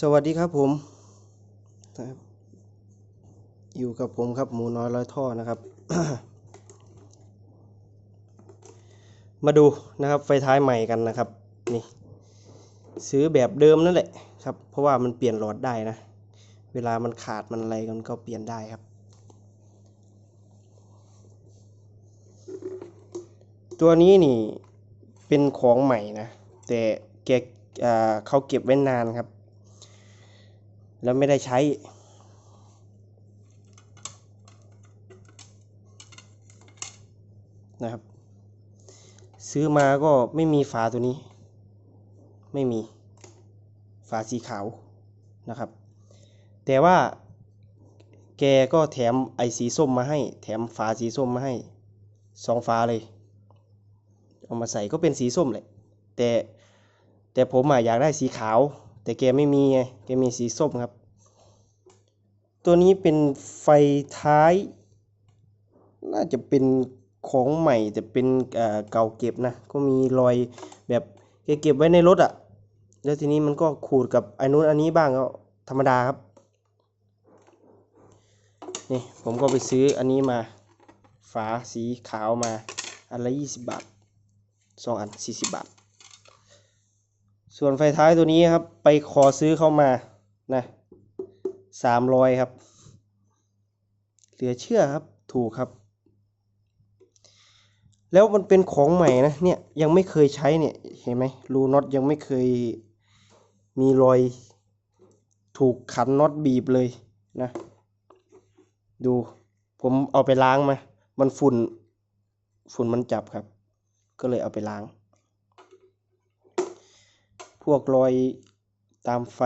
สวัสดีครับผมนะครับอยู่กับผมครับหมูน้อยร้อยท่อนะครับ มาดูนะครับไฟท้ายใหม่กันนะครับนี่ซื้อแบบเดิมนั่นแหละครับ เพราะว่ามันเปลี่ยนหลอดได้นะ เวลามันขาดมันอะไรกันก็เปลี่ยนได้ครับ ตัวนี้นี่เป็นของใหม่นะ แต่แกอเขาเก็บไว้นานครับ แล้วไม่ได้ใช้ นะครับ ซื้อมาก็ไม่มีฝาตัวนี้ ไม่มีฝาสีขาวนะครับ แต่ว่าแกก็แถมไอสีส้มมาให้ แถมฝาสีส้มมาให้สองฝาเลย เอามาใส่ก็เป็นสีส้มเลยแต่แต่ผมอะอยากได้สีขาว แต่แกไม่มีไงแกมีสีส้มครับ ตัวนี้เป็นไฟท้าย น่าจะเป็นของใหม่แต่เป็นเก่าเก็บนะ ก็มีรอยแบบแกเก็บไว้ในรถอะ่ะ แล้วทีนี้มันก็ขูดกับไอ้นู้นอันนี้บ้างก็ธรรมดาครับนี่ผมก็ไปซื้ออันนี้มา ฝาสีขาวมา อันละยี่สิบบาทสองอันสี่สิบบาท ส่วนไฟท้ายตัวนี้ครับ ไปขอซื้อเข้ามานะสามร้อยครับ เหลือเชื่อครับถูกครับ แล้วมันเป็นของใหม่นะเนี่ยยังไม่เคยใช้เนี่ยเห็นไหมรูน็อตยังไม่เคยมีรอยถูกขันน็อตบีบเลยนะ ดูผมเอาไปล้างมา มันฝุ่นฝุ่นมันจับครับ ก็เลยเอาไปล้าง พวกรอยตามไฟ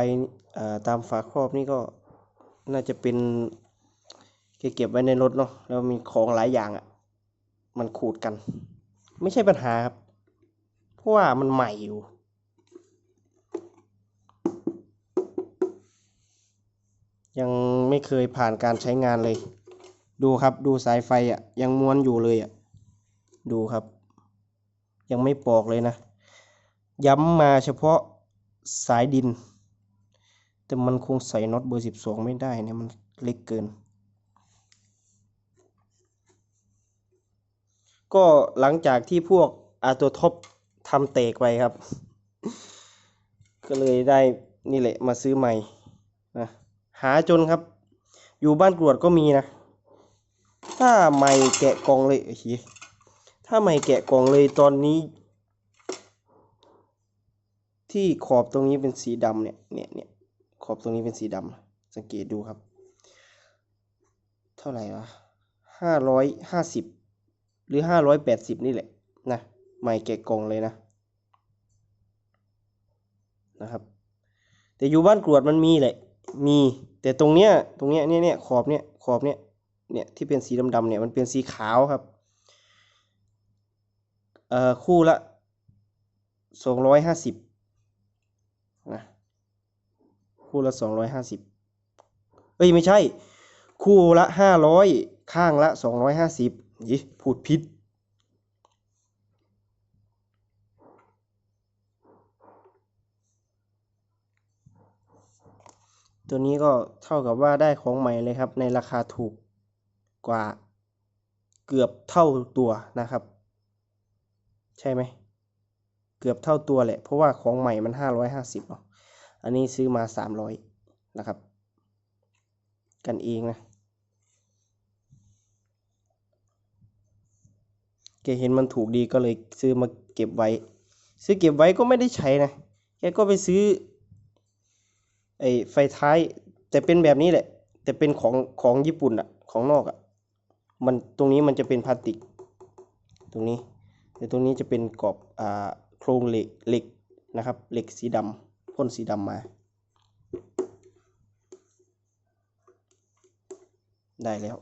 อ่าตามฝาครอบนี่ก็น่าจะเป็นเก็บไว้ในรถเนาะแล้วมีของหลายอย่างอะ่ะ มันขูดกัน ไม่ใช่ปัญหาครับ เพราะว่ามันใหม่อยู่ ยังไม่เคยผ่านการใช้งานเลย ดูครับดูสายไฟอะ่ะ ยังม้วนอยู่เลยอะ่ะ ดูครับ ยังไม่ปอกเลยนะ ย้ำมาเฉพาะสายดิน แต่มันคงใส่น็อตเบอร์สิบสองไม่ได้เนี่ยมันเล็กเกิน ก็หลังจากที่พวกอาตัวท็อปทำเตกไปครับ ก็เลยได้นี่แหละมาซื้อใหม่นะหาจนครับ อยู่บ้านกรวดก็มีนะ ถ้าใหม่แกะกล่องเลยโอ้โหถ้าใหม่แกะกล่องเลยตอนนี้ ที่ขอบตรงนี้เป็นสีดำเนี่ยเนี่ยเนี่ยขอบตรงนี้เป็นสีดำสังเกตดูครับ เท่าไหร่วะห้าร้อยห้าสิบหรือห้าร้อยแปดสิบนี่แหละนะใหม่แกะกล่องเลยนะนะครับ แต่อยู่บ้านกรวดมันมีแหละมีแต่ตรงเนี้ยตรงเนี้ยเนี่ยเนี่ยขอบเนี่ยขอบเนี่ยเนี่ยที่เป็นสีดำๆเนี่ยมันเป็นสีขาวครับเอ่อคู่ละสองร้อยห้าสิบนะ คู่ละสองร้อยห้าสิบเอ้ยไม่ใช่ คู่ละห้าร้อยข้างละสองร้อยห้าสิบยี่พูดผิดตัวนี้ก็เท่ากับว่าได้ของใหม่เลยครับ ในราคาถูกกว่าเกือบเท่าตัวนะครับ ใช่ไหม เกือบเท่าตัวแหละ เพราะว่าของใหม่มันห้าร้อยห้าสิบเนาะ อันนี้ซื้อมาสามร้อยนะครับ กันเองนะแกเห็นมันถูกดีก็เลยซื้อมาเก็บไว้ ซื้อเก็บไว้ก็ไม่ได้ใช้นะ แกก็ไปซื้อไอ้ไฟท้าย แต่เป็นแบบนี้แหละ แต่เป็นของของญี่ปุ่นอะของนอกอะมันตรงนี้มันจะเป็นพลาสติก ตรงนี้แต่ตรงนี้จะเป็นกรอบอ่าโครงเหล็กเหล็กนะครับเหล็กสีดำ พ่นสีดำมา ได้แล้ว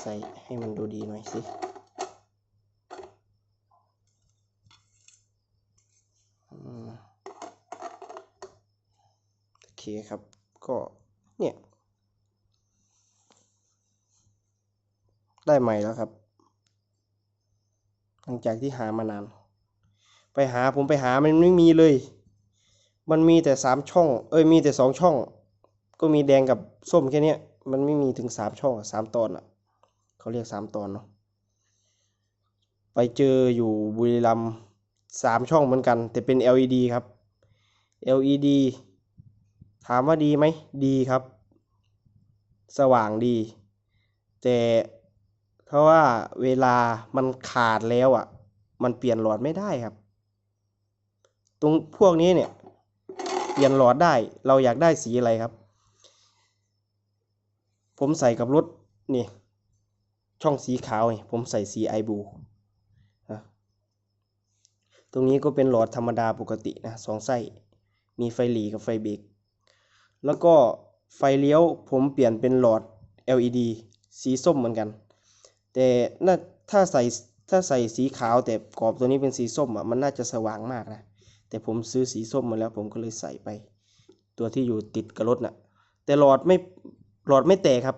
ใส่ให้มันดูดีหน่อยสิโอเคครับ ก็เนี่ยได้ใหม่แล้วครับ หลังจากที่หามานาน ไปหาผมไปหามันไม่มีเลย มันมีแต่สามช่อง เอ้ยมีแต่สองช่อง ก็มีแดงกับส้มแค่นี้มันไม่มีถึงสามช่องสามตอนอะเขาเรียกสามตอนเนาะไปเจออยู่บุรีรัมสามช่องเหมือนกัน แต่เป็น LED ครับ LED ถามว่าดีไหมดีครับ สว่างดี แต่เพราะว่าเวลามันขาดแล้วอะ มันเปลี่ยนหลอดไม่ได้ครับ ตรงพวกนี้เนี่ยเปลี่ยนหลอดได้เราอยากได้สีอะไรครับ ผมใส่กับรถนี่ช่องสีขาวนี่ผมใส่สีไอบูตรงนี้ก็เป็นหลอดธรรมดาปกตินะสองไส้มีไฟหลีกับไฟเบรกแล้วก็ไฟเลี้ยวผมเปลี่ยนเป็นหลอด LED สีส้มเหมือนกัน แต่น่าถ้าใส่ถ้าใส่สีขาวแต่กรอบตัวนี้เป็นสีส้มอะมันน่าจะสว่างมากนะ แต่ผมซื้อสีส้มมาแล้วผมก็เลยใส่ไป ตัวที่อยู่ติดกับรถน่ะ แต่หลอดไม่หลอดไม่แตกครับ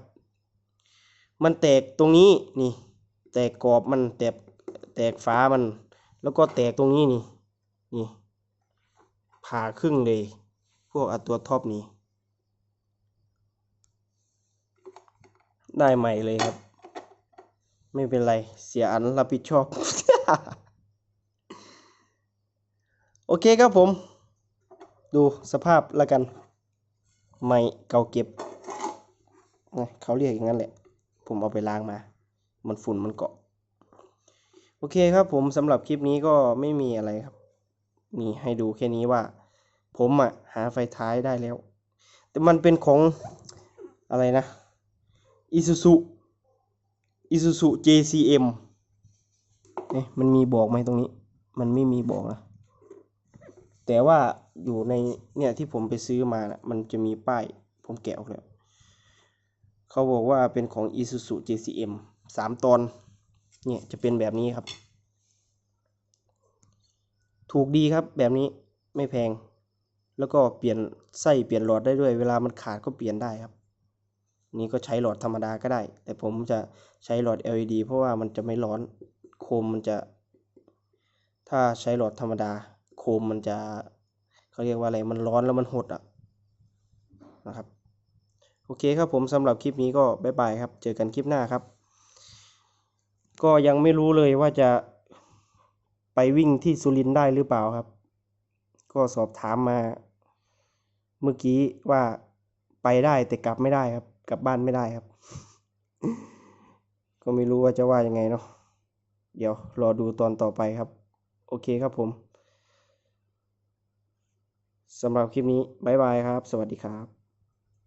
มันแตกตรงนี้นี่ แตกกรอบมันแตกแตกฟ้ามัน แล้วก็แตกตรงนี้นี่นี่ผ่าครึ่งเลย พวกอัตัวท็อปนี้ ได้ใหม่เลยครับ ไม่เป็นไร เสียอันรับผิดชอบ โอเคครับผม ดูสภาพแล้วกัน ไม่เก่าเก็บนะเขาเรียกอย่างนั้นแหละ ผมเอาไปล้างมา มันฝุ่นมันเกาะ โอเคครับผมสำหรับคลิปนี้ก็ไม่มีอะไรครับ มีให้ดูแค่นี้ว่า ผมอะหาไฟท้ายได้แล้ว แต่มันเป็นของอะไรนะ Isuzu Isuzu JCM เนี่ยมันมีบอกไหมตรงนี้ มันไม่มีบอกนะ แต่ว่าอยู่ในเนี่ยที่ผมไปซื้อมานะมันจะมีป้าย ผมแกะออกแล้ว เขาบอกว่าเป็นของ Isuzu JCM สามตอน เนี่ยจะเป็นแบบนี้ครับ ถูกดีครับแบบนี้ไม่แพง แล้วก็เปลี่ยนไส้เปลี่ยนหลอดได้ด้วย เวลามันขาดก็เปลี่ยนได้ครับ นี่ก็ใช้หลอดธรรมดาก็ได้ แต่ผมจะใช้หลอด LED เพราะว่ามันจะไม่ร้อน โคมมันจะ ถ้าใช้หลอดธรรมดา มมันจะเขาเรียกว่าอะไรมันร้อนแล้วมันหดอะนะครับโอเคครับผมสำหรับคลิปนี้ก็บ๊ายบายครับ เจอกันคลิปหน้าครับ ก็ยังไม่รู้เลยว่าจะไปวิ่งที่สุรินได้หรือเปล่าครับ ก็สอบถามมา เมื่อกี้ว่าไปได้แต่กลับไม่ได้ครับ กลับบ้านไม่ได้ครับ ก็ไม่รู้ว่าจะว่ายังไงเนาะเดี๋ยวรอดูตอนต่อไปครับ โอเคครับผม สำหรับคลิปนี้ บ๊ายบายครับ สวัสดีครับ